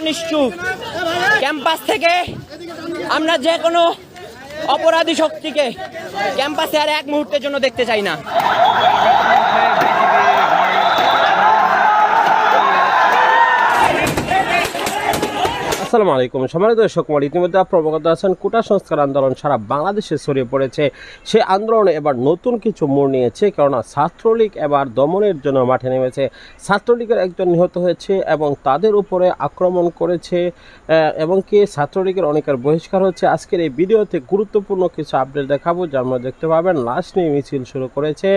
নিশ্চুপ ক্যাম্পাস থেকে আমরা যে কোনো অপরাধী শক্তিকে ক্যাম্পাসে আর এক মুহূর্তের জন্য দেখতে চাই না। আসসালামু আলাইকুম। সম্মানিত দর্শক মহল, ইতিমধ্যে আপনারা আছেন কোটা সংস্কার আন্দোলন সারা বাংলাদেশে ছড়িয়ে পড়েছে। সেই আন্দোলনে এবার নতুন কিছু মোড় নিয়েছে কেননা ছাত্রলীগ এবার দমনের জন্য মাঠে নেমেছে। ছাত্রলীগের একজন নিহত হয়েছে এবং তাদের উপরে আক্রমণ করেছে এবং কি ছাত্রলীগের অনেকের বহিষ্কার হচ্ছে। আজকের এই ভিডিওতে গুরুত্বপূর্ণ কিছু আপডেট দেখাবো যার মধ্যে দেখতে পাবেন। লাশ নিয়ে মিছিল শুরু করেছে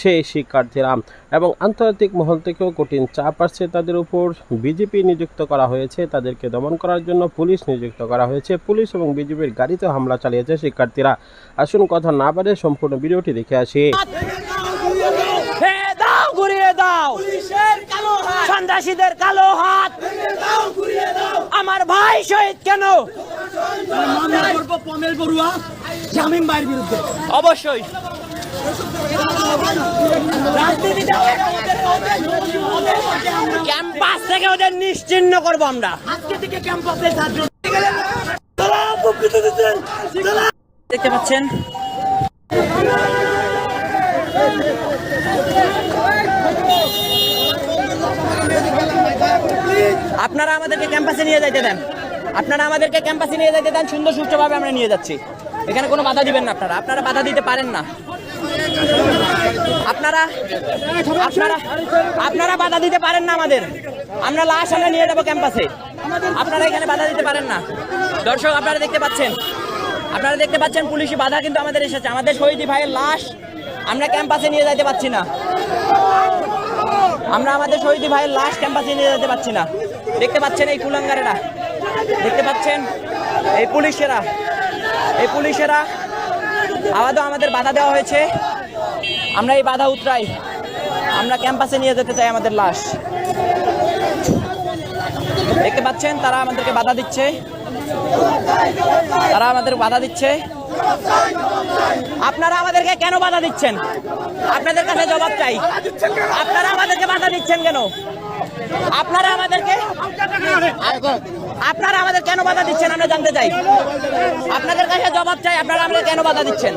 সেই শিক্ষার্থীরা এবং আন্তর্জাতিক মহল থেকেও কঠিন চাপ আসছে তাদের উপর। বিজেপি নিযুক্ত করা হয়েছে তাদেরকে দমন করার জন্য পুলিশ নিযুক্ত করা হয়েছে। পুলিশ এবং বিজেপির গাড়িতে হামলা চালিয়েছে শিক্ষার্থীরা। আসুন কথা না বাড়ে সম্পূর্ণ ভিডিওটি দেখে আসি। দাও ঘুরিয়ে দাও। সন্ত্রাসীদের কালো হাত। আমার ভাই শহীদ কেন? পমেল বড়ুয়া। জামিন ভাইয়ের বিরুদ্ধে। অবশ্যই। ক্যাম্পাস থেকে ওদের নিশ্চিন্ন করব আমরা। আজকে থেকে ক্যাম্পাসে দেখতে পাচ্ছেন? আপনারা আমাদেরকে ক্যাম্পাসে নিয়ে যাইতে দেন। আপনারা আমাদেরকে ক্যাম্পাসে নিয়ে যাইতে দেন সুন্দর সুষ্ঠুভাবে আমরা নিয়ে যাচ্ছি। এখানে কোনো বাধা দিবেন না আপনারা। আপনারা বাধা দিতে পারেন না। আপনারা আপনারা আপনারা বাধা দিতে পারেন না আমাদের। আমরা লাশ আমরা নিয়ে যাব ক্যাম্পাসে। আপনারা এখানে বাধা দিতে পারেন না। দর্শক, আপনারা দেখতে পাচ্ছেন। আপনারা দেখতে পাচ্ছেন পুলিশি বাধা কিন্তু আমাদের এসেছে। আমাদের শহীদ ভাইয়ের লাশ আমরা ক্যাম্পাসে নিয়ে যেতে পারছি না। আমরা আমাদের শহীদ ভাইয়ের লাশ ক্যাম্পাসে নিয়ে যেতে পারছি না। দেখতে পাচ্ছেন এই কুলাঙ্গারেরা। দেখতে পাচ্ছেন এই পুলিশেরা। এই পুলিশেরা আবাদও আমাদের বাধা দেওয়া হয়েছে। আমরা এই বাধা উতরাই। আমরা ক্যাম্পাসে নিয়ে যেতে চাই আমাদের লাশ। দেখতে পাচ্ছেন, তারা আমাদেরকে বাধা দিচ্ছে। তারা আমাদের বাধা দিচ্ছে। আপনারা আমাদেরকে কেন বাধা দিচ্ছেন? আপনাদের কাছে জবাব চাই। আপনারা আমাদেরকে বাধা দিচ্ছেন কেন? আপনারা আমাদেরকে আপনারা আমাদের কেন বাধা দিচ্ছেন? আমরা জানতে চাই। আপনাদের কাছে জবাব চাই, আপনারা আমাদের কেন বাধা দিচ্ছেন?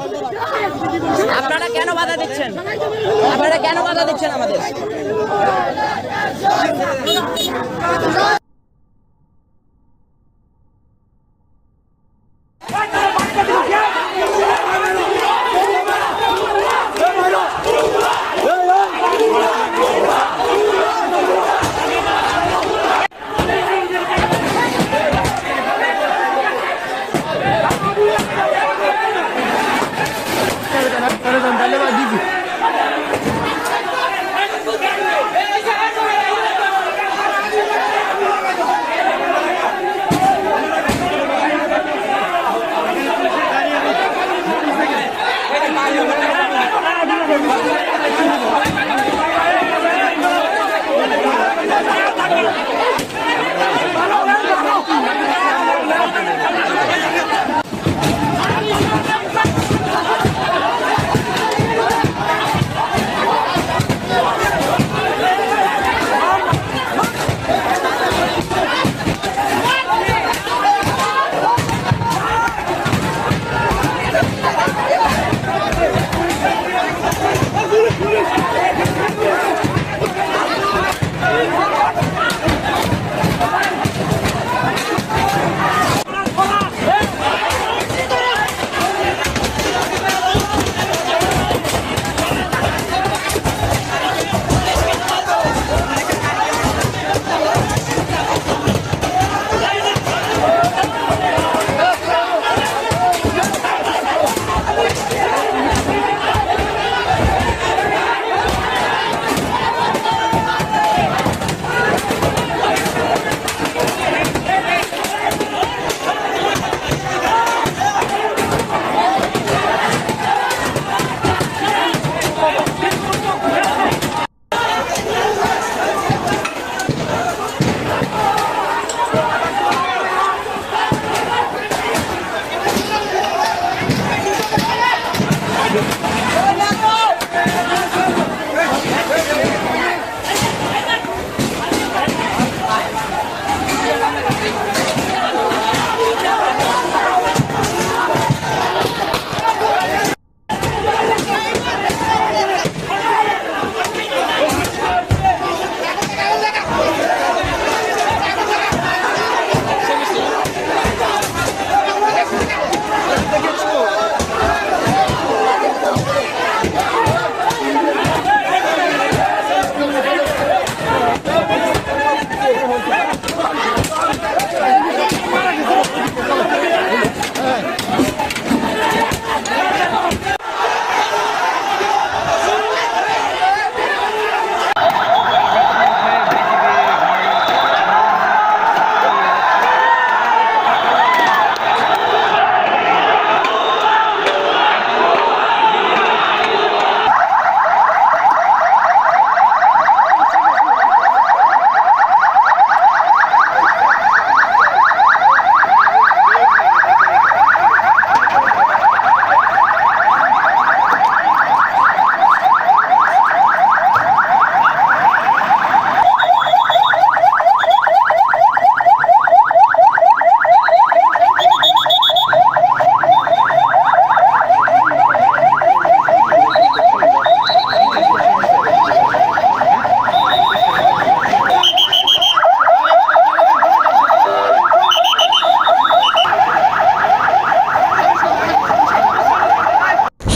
আপনারা কেন বাধা দিচ্ছেন? আপনারা কেন বাধা দিচ্ছেন আমাদের?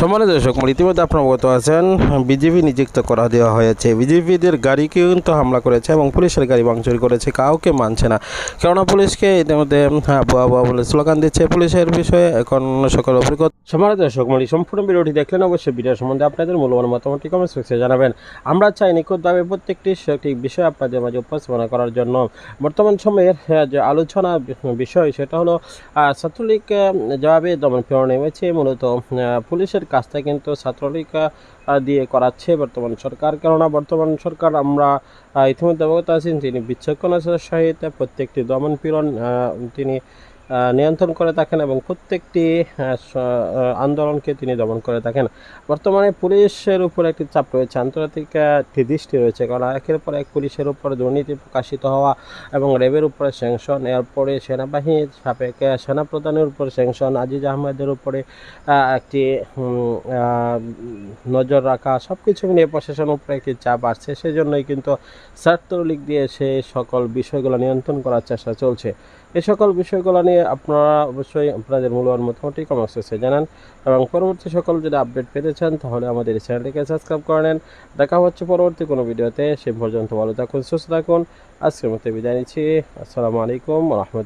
সম্মানিত দর্শক ইতিমধ্যে আপনার অবগত আছেন বিজেপি নিযুক্ত করা দেওয়া হয়েছে। বিজেপিদের গাড়ি কিন্তু হামলা করেছে এবং পুলিশের গাড়ি ভাঙচুর করেছে, কাউকে মানছে না। কেননা পুলিশকে ইতিমধ্যে হ্যাঁ বুয়া বুয়া বলে স্লোগান দিচ্ছে। পুলিশের বিষয়ে এখন সকল অভিজ্ঞতা সম্মানিত দর্শক মূল সম্পূর্ণ ভিডিওটি দেখলেন অবশ্যই ভিডিও সম্বন্ধে আপনাদের মূল্যবান মতামতটি কমেন্ট সেকশনে জানাবেন। আমরা চাই নিখুঁতভাবে প্রত্যেকটি সঠিক বিষয় আপনাদের মাঝে উপস্থাপনা করার জন্য। বর্তমান সময়ের যে আলোচনা বিষয় সেটা হলো ছাত্রলীগ যেভাবে দমন পীড়ন নেমেছে। মূলত পুলিশের কাজটা কিন্তু ছাত্রলীগ দিয়ে করাচ্ছে বর্তমান সরকার। কেননা, বর্তমান সরকার আমরা ইতিমধ্যে অবগত আছেন, তিনি বিচক্ষণতার সহিত প্রত্যেকটি দমন পীড়ন তিনি নিয়ন্ত্রণ করে থাকেন এবং প্রত্যেকটি আন্দোলনকে তিনি দমন করে থাকেন। বর্তমানে পুলিশের উপর একটি চাপ রয়েছে, আন্তর্জাতিক একটি দৃষ্টি রয়েছে কারণ একের পর এক পুলিশের উপর দুর্নীতি প্রকাশিত হওয়া এবং র্যাবের উপরে স্যাংশন এরপরে সেনাবাহিনীর সাপেক্ষে সেনাপ্রধানের উপর স্যাংশন আজিজ আহমেদের উপরে একটি নজর রাখা সব কিছু নিয়ে প্রশাসনের উপরে একটি চাপ আসছে। সেজন্যই কিন্তু ছাত্রলীগ দিয়ে সে সকল বিষয়গুলো নিয়ন্ত্রণ করার চেষ্টা চলছে। এই সকল বিষয়গুলো নিয়ে আপনারা অবশ্যই আপনাদের মূল্যবান মতামতটি কমেন্ট সেকশনে জানান এবং পরবর্তী সকল যদি আপডেট পেতে চান, তাহলে আমাদের এই চ্যানেলটিকে সাবস্ক্রাইব করে নেন। দেখা হচ্ছে পরবর্তী কোনো ভিডিওতে। সে পর্যন্ত ভালো থাকুন, সুস্থ থাকুন। আজকের মতো বিদায় নিচ্ছি। আসসালামু আলাইকুম রহমতুল্লাহ।